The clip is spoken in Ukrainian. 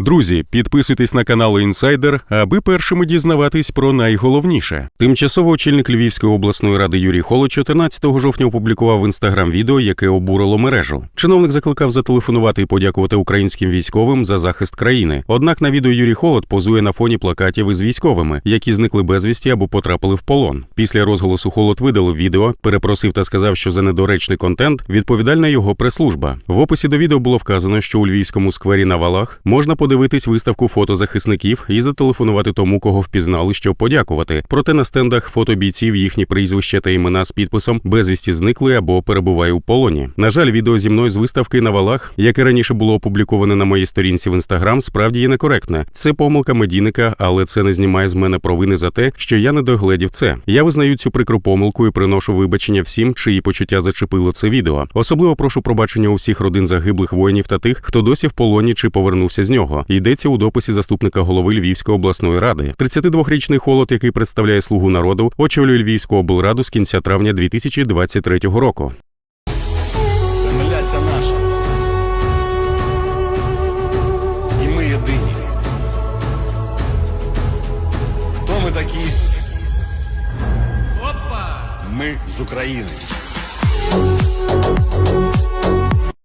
Друзі, підписуйтесь на канал Інсайдер, аби першими дізнаватись про найголовніше. Тимчасово очільник Львівської обласної ради Юрій Холод 14 жовтня опублікував в інстаграм відео, яке обурило мережу. Чиновник закликав зателефонувати і подякувати українським військовим за захист країни. Однак на відео Юрій Холод позує на фоні плакатів із військовими, які зникли безвісті або потрапили в полон. Після розголосу Холод видалив відео, перепросив та сказав, що за недоречний контент відповідальна його прес-служба. В описі до відео було вказано, що у львівському сквері на валах можна подивитись виставку фото захисників і зателефонувати тому, кого впізнали, щоб подякувати. Проте на стендах фото бійців їхні прізвища та імена з підписом безвісті зникли або перебуває у полоні. На жаль, відео зі мною з виставки на валах, яке раніше було опубліковане на моїй сторінці в інстаграм, справді є некоректне. Це помилка медійника, але це не знімає з мене провини за те, що я не догледів це. Я визнаю цю прикру помилку і приношу вибачення всім, чиї почуття зачепило це відео. Особливо прошу пробачення у всіх родин загиблих воїнів та тих, хто досі в полоні чи повернувся з нього. Йдеться у дописі заступника голови Львівської обласної ради. 32-річний холод, який представляє слугу народу, очолює Львівську облраду з кінця травня 2023 року. Земля ця наша. І ми єдині. Хто ми такі? Опа! Ми з України.